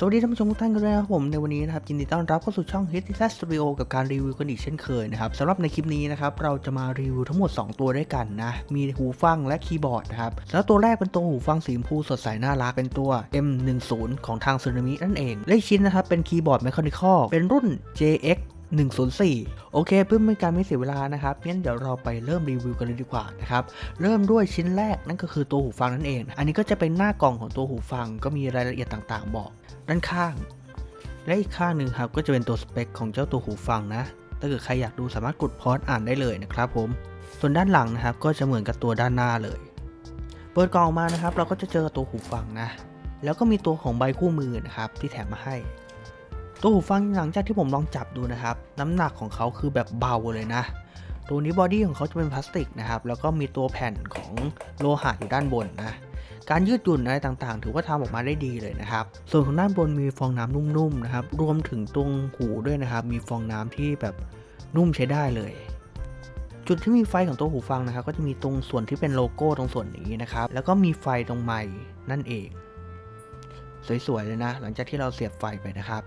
สวัสดีท่านผู้ชมทุกท่านกันด้วยครับผมในวันนี้นะครับยินดีต้อนรับเข้าสู่ช่อง h i t t a Studio กับการรีวิวกันอีกเช่นเคยนะครับสำหรับในคลิปนี้นะครับเราจะมารีวิวทั้งหมด 2 ตัวด้วยกันนะมีหูฟังและคีย์บอร์ดนะครับแล้วตัวแรกเป็นตัวหูฟังสีชมพูสดใสน่ารักเป็นตัว M10 ของทางซูนามินั่นเองและชิ้นนะครับเป็นคีย์บอร์ดแมคคานิคอลเป็นรุ่น JX 104 โอเค เพื่อไม่ให้การไม่เสียเวลานะครับงั้นเดี๋ยวเราไปเริ่มรีวิวกันเลยดีกว่านะครับ เริ่มด้วยชิ้นแรกนั่นก็คือตัวหูฟังนั่นเอง อันนี้ก็จะเป็นหน้ากล่องของตัวหูฟังก็มีรายละเอียดต่างๆ บอก ด้านข้าง และอีกข้างหนึ่งครับก็จะเป็นตัวสเปคของเจ้าตัวหูฟังนะ ถ้าเกิดใครอยากดูสามารถกดพอสอ่านได้เลยนะครับผม ส่วนด้านหลังนะครับก็จะเหมือนกับตัวด้านหน้าเลย เปิดกล่องออกมานะครับ เราก็จะเจอตัวหูฟังนะ แล้วก็มีตัวของใบคู่มือนะครับที่แถมมาให้ ตัวหูฟังหลังจากที่ผมลองจับดูนะครับ น้ำหนักของเขาคือแบบเบาเลยนะ ตัวนี้บอดี้ของเขาจะเป็นพลาสติกนะครับ แล้วก็มีตัวแผ่นของโลหะอยู่ด้านบนนะ การยืดหยุ่นอะไรต่างๆ ถือว่าทำออกมาได้ดีเลยนะครับ ส่วนของด้านบนมีฟองน้ำนุ่มๆนะครับ รวมถึงตรงหูด้วยนะครับ มีฟองน้ำที่แบบนุ่มใช้ได้เลยจุดที่มีไฟของตัวหูฟังนะครับ ก็จะมีตรงส่วนที่เป็นโลโก้ตรงส่วนนี้นะครับ แล้วก็มีไฟตรงไม้นั่นเอง สวยๆเลยนะ หลังจากที่เราเสียบไฟไปนะครับ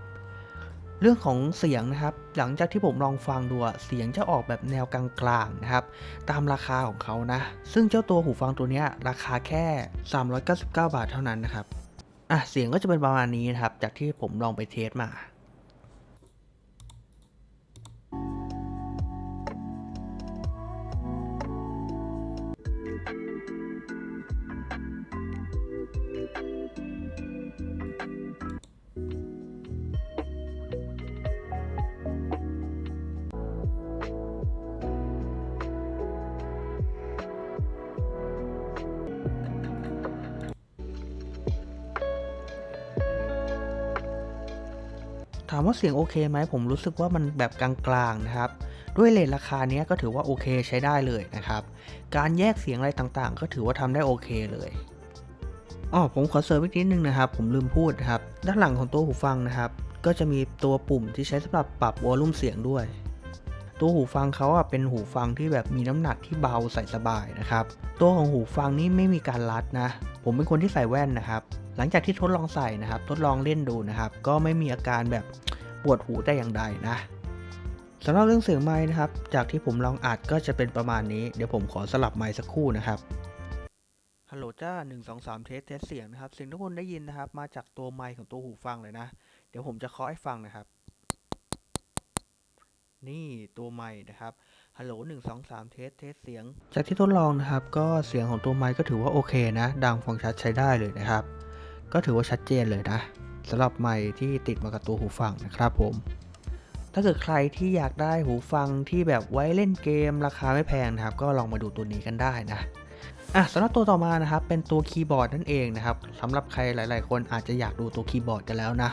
เรื่องของเสียงนะครับ หลังจากที่ผมลองฟังดูเสียงจะออกแบบแนวกลางๆนะครับ ตามราคาของเขานะ ซึ่งเจ้าตัวหูฟังตัวนี้ราคาแค่ 399 บาทเท่านั้นนะครับอะเสียงก็จะเป็นประมาณนี้นะครับ จากที่ผมลองไปเทสมา ถามว่าเสียงโอเคไหมผมรู้สึกว่ามันแบบกลางๆนะครับ ด้วยเลทราคาเนี้ยก็ถือว่าโอเคใช้ได้เลยนะครับ การแยกเสียงอะไรต่างๆ ก็ถือว่าทำได้โอเคเลยอ๋อผมขอเสริมอีกนิดนึงนะครับ ผมลืมพูดนะครับ ด้านหลังของตัวหูฟังนะครับ ก็จะมีตัวปุ่มที่ใช้สำหรับปรับวอลลุ่มเสียงด้วย ตัวหูฟังเขาอะเป็นหูฟังที่แบบมีน้ำหนักที่เบาใส่สบายนะครับ ตัวของหูฟังนี่ไม่มีการรัดนะ ผมเป็นคนที่ใส่แว่นนะครับ หลังจากที่ทดลองใส่นะครับ ทดลองเล่นดูนะครับ ก็ไม่มีอาการแบบปวดหูแต่อย่างใดนะสำหรับเรื่องเสียงไม้นะครับ จากที่ผมลองอัดก็จะเป็นประมาณนี้ เดี๋ยวผมขอสลับไมค์สักครู่นะครับ ฮัลโหลจ้า1 2 3เทสเทสเสียงนะครับ เสียงที่คุณได้ยินนะครับ มาจากตัวไมค์ของตัวหูฟังเลยนะ เดี๋ยวผมจะเคาะให้ฟังนะครับ นี่ตัวไมค์นะครับฮัลโหล1 2 3 เทส เทสเสียง จากที่ทดลองนะครับ ก็เสียงของตัวไมค์ก็ถือว่าโอเคนะ ดังฟังชัดใช้ได้เลยนะครับ ก็ถือว่าชัดเจนเลยนะสำหรับไมค์ที่ติดมากับตัวหูฟังนะครับผม ถ้าเกิดใครที่อยากได้หูฟังที่แบบไว้เล่นเกมราคาไม่แพงนะครับ ก็ลองมาดูตัวนี้กันได้นะอะสำหรับตัวต่อมานะครับเป็นตัวคีย์บอร์ดนั่นเองนะครับสำหรับใครหลาย ๆ คนอาจจะอยากดูตัวคีย์บอร์ดกันแล้วนะ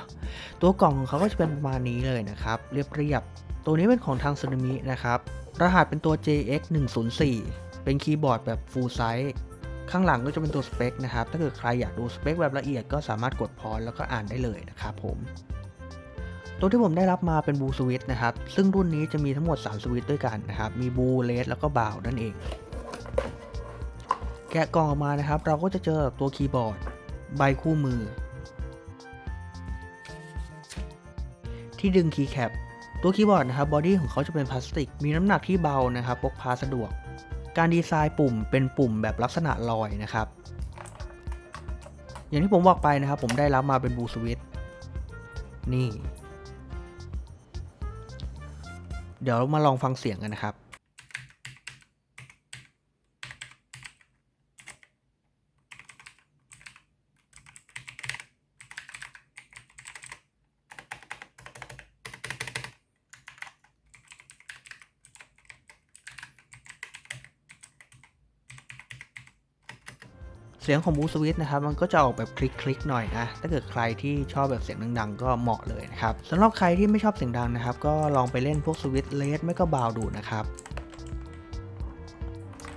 ตัวกล่องของเขาก็จะเป็นประมาณนี้เลยนะครับ เรียบๆตัวนี้เป็นของทาง s o n a m i นะครับ รหัสเป็นตัว JX 104เป็นคีย์บอร์ดแบบ full size ข้างหลังก็จะเป็นตัวสเปคนะครับ ถ้าเกิดใครอยากดูสเปคแบบละเอียดก็สามารถกดพอแล้วก็อ่านได้เลยนะครับผม ตัวที่ผมได้รับมาเป็นบูสวิตนะครับ ซึ่งรุ่นนี้จะมีทั้งหมด 3 สวิตด้วยกันนะครับ มีบูเลสแล้วก็บาวนั่นเอง แกะกล่องออกมานะครับ เราก็จะเจอตัวคีย์บอร์ด ใบคู่มือ ที่ดึงคีย์แคปตัวคีย์บอร์ดนะครับบอดี้ของเขาจะเป็นพลาสติก มีน้ำหนักที่เบานะครับพกพาสะดวก การดีไซน์ปุ่มเป็นปุ่มแบบลักษณะลอยนะครับ อย่างที่ผมบอกไปนะครับ ผมได้รับมาเป็นบูสวิตนี่ เดี๋ยวมาลองฟังเสียงกันนะครับ เสียงของบูสวิตนะครับมันก็จะออกแบบคลิกๆหน่อยนะ ถ้าเกิดใครที่ชอบแบบเสียงดังๆ ก็เหมาะเลยนะครับสำหรับใครที่ไม่ชอบเสียงดังนะครับ ก็ลองไปเล่นพวกสวิตเลสไม่ก็บาวดูนะครับ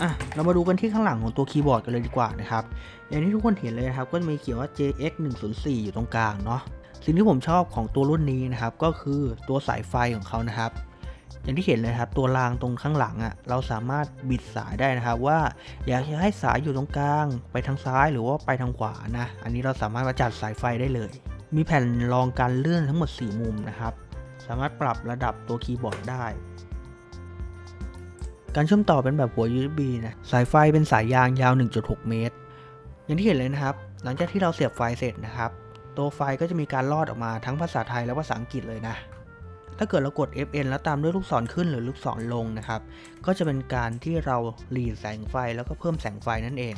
อะเรามาดูกันที่ข้างหลังของตัวคีย์บอร์ดกันเลยดีกว่านะครับ อย่างที่ทุกคนเห็นเลยนะครับ ก็จะมีเขียนว่า JX 104อยู่ตรงกลางเนาะ สิ่งที่ผมชอบของตัวรุ่นนี้นะครับ ก็คือตัวสายไฟของเขานะครับ อย่างที่เห็นเลยครับตัวรางตรงข้างหลังอะ่ะเราสามารถบิดสายได้นะครับว่าอยากจะให้สายอยู่ตรงกลาง ไปทางซ้ายหรือว่าไปทางขวานะอันนี้เราสามารถมาจัดสายไฟได้เลย มีแผ่นรองการเลื่อนทั้งหมด 4 มุมนะครับ สามารถปรับระดับตัวคีย์บอร์ดได้ การเชื่อมต่อเป็นแบบหัว USB นะสายไฟเป็นสายยางยาว 1.6 เมตร อย่างที่เห็นเลยนะครับ หลังจากที่เราเสียบไฟเสร็จนะครับ ตัวไฟก็จะมีการลอดออกมาทั้งภาษาไทยและภาษาอังกฤษเลยนะ ถ้าเกิดเรากด FN แล้วตามด้วยลูกศรขึ้นหรือลูกศรลงนะครับ ก็จะเป็นการที่เราหลีดแสงไฟแล้วก็เพิ่มแสงไฟนั่นเอง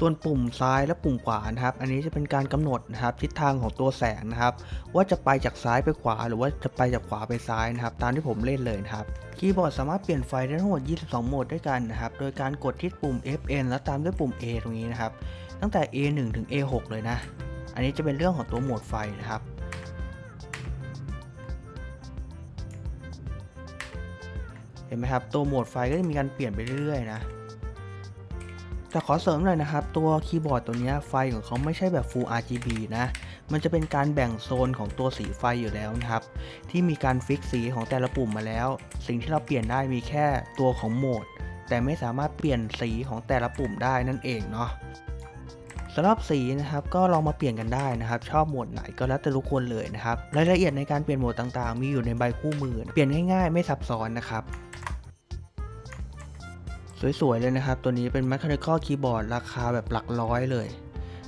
ส่วนปุ่มซ้ายและปุ่มขวานะครับ อันนี้จะเป็นการกำหนดนะครับทิศทางของตัวแสงนะครับ ว่าจะไปจากซ้ายไปขวา หรือว่าจะไปจากขวาไปซ้ายนะครับ ตามที่ผมเล่นเลยนะครับคีย์บอร์ดสามารถเปลี่ยนไฟได้ทั้งหมด 22 โหมดด้วยกันนะครับ โดยการกดที่ปุ่ม FN แล้วตามด้วยปุ่ม A ตรงนี้นะครับ ตั้งแต่ A1 ถึง A6 เลยนะ อันนี้จะเป็นเรื่องของตัวโหมดไฟนะครับ เห็นไหมครับ ตัวโหมดไฟก็จะมีการเปลี่ยนไปเรื่อยๆนะแต่ขอเสริมหน่อยนะครับ ตัวคีย์บอร์ดตัวนี้ไฟของเขาไม่ใช่แบบ Full RGB นะ มันจะเป็นการแบ่งโซนของตัวสีไฟอยู่แล้วนะครับ ที่มีการฟิกสีของแต่ละปุ่มมาแล้ว สิ่งที่เราเปลี่ยนได้มีแค่ตัวของโหมด แต่ไม่สามารถเปลี่ยนสีของแต่ละปุ่มได้นั่นเองเนาะ สำหรับสีนะครับก็ลองมาเปลี่ยนกันได้นะครับ ชอบโหมดไหนก็แล้วแต่ทุกคนเลยนะครับรายละเอียดในการเปลี่ยนโหมดต่างๆ มีอยู่ในใบคู่มือ เปลี่ยนง่ายๆ ไม่ซับซ้อนนะครับสวยๆเลยนะครับ ตัวนี้เป็น Mechanical Keyboard ราคาแบบหลักร้อยเลย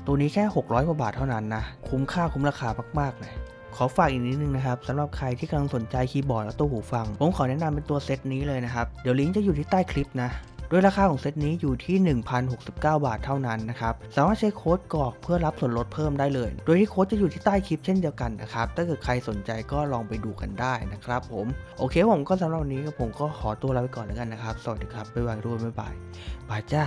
ตัวนี้แค่ 600 กว่าบาทเท่านั้นนะ คุ้มค่าคุ้มราคามากๆเลยขอฝากอีกนิดนึงนะครับสำหรับใครที่กำลังสนใจคีย์บอร์ดและตัวหูฟัง ผมขอแนะนำเป็นตัวเซตนี้เลยนะครับ เดี๋ยวลิงก์จะอยู่ที่ใต้คลิปนะ โดยราคาของเซตนี้อยู่ที่ 1,069 บาทเท่านั้นนะครับ สามารถใช้โค้ดกรอกเพื่อรับส่วนลดเพิ่มได้เลย โดยที่โค้ดจะอยู่ที่ใต้คลิปเช่นเดียวกันนะครับ ถ้าเกิดใครสนใจก็ลองไปดูกันได้นะครับผม โอเคผมก็สำหรับวันนี้ผมก็ขอตัวลาไปก่อนแล้วกันนะครับ สวัสดีครับ บ๊ายบายด้วยบ๊ายบายบายจ้า